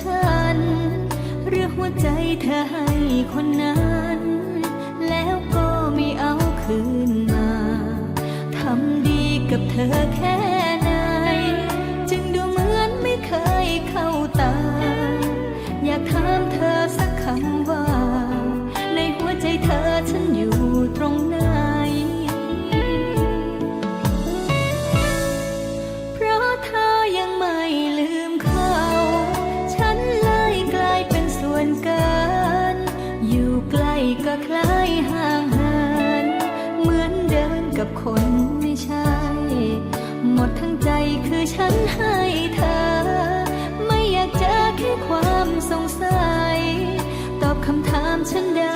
ฉัน เรือหัวใจเธอให้คนนั้น แล้วก็ไม่เอาคืนมา ทำดีกับเธอแค่ ฉันได้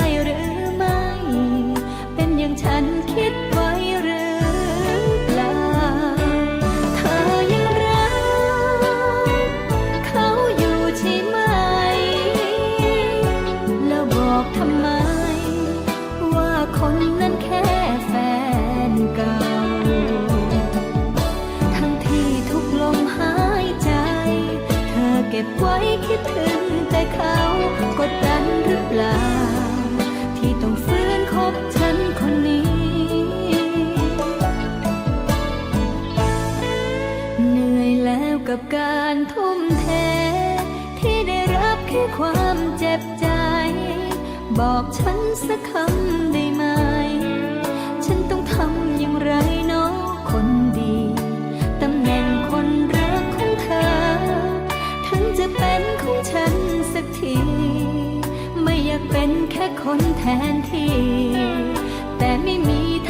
แค่ความเจ็บใจ บอกฉันสักคำได้ไหม ฉันต้องทำอย่างไรเนาะคนดี ตำแหน่งคนรักของเธอ ถึงจะเป็นของฉันสักที ไม่อยากเป็นแค่คนแทนที่ แต่ไม่มีฐ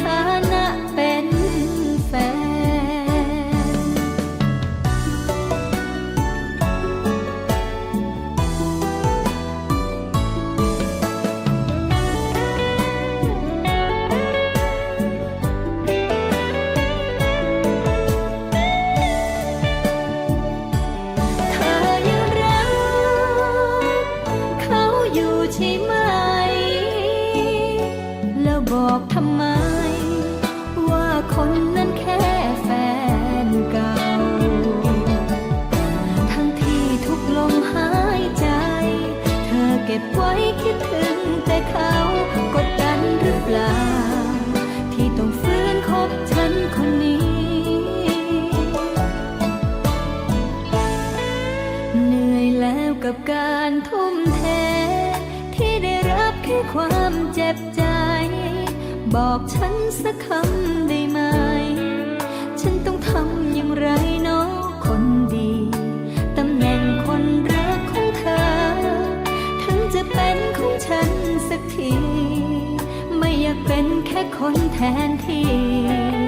บอกทำไม ว่าคนนั้นแค่แฟนเก่า ทั้งที่ทุกลมหายใจ เธอเก็บไว้คิดถึงแต่เขากดดันหรือเปล่า ที่ต้องฟื้นคบฉันคนนี้ เหนื่อยแล้วกับการทุ่มเท ที่ได้รับแค่ความเจ็บใจ บอกฉันสักคำได้ไหม ฉันต้องทำอย่างไรเนาะคนดี ตำแหน่งคนรักของเธอ ถึงจะเป็นของฉันสักที ไม่อยากเป็นแค่คนแทนที่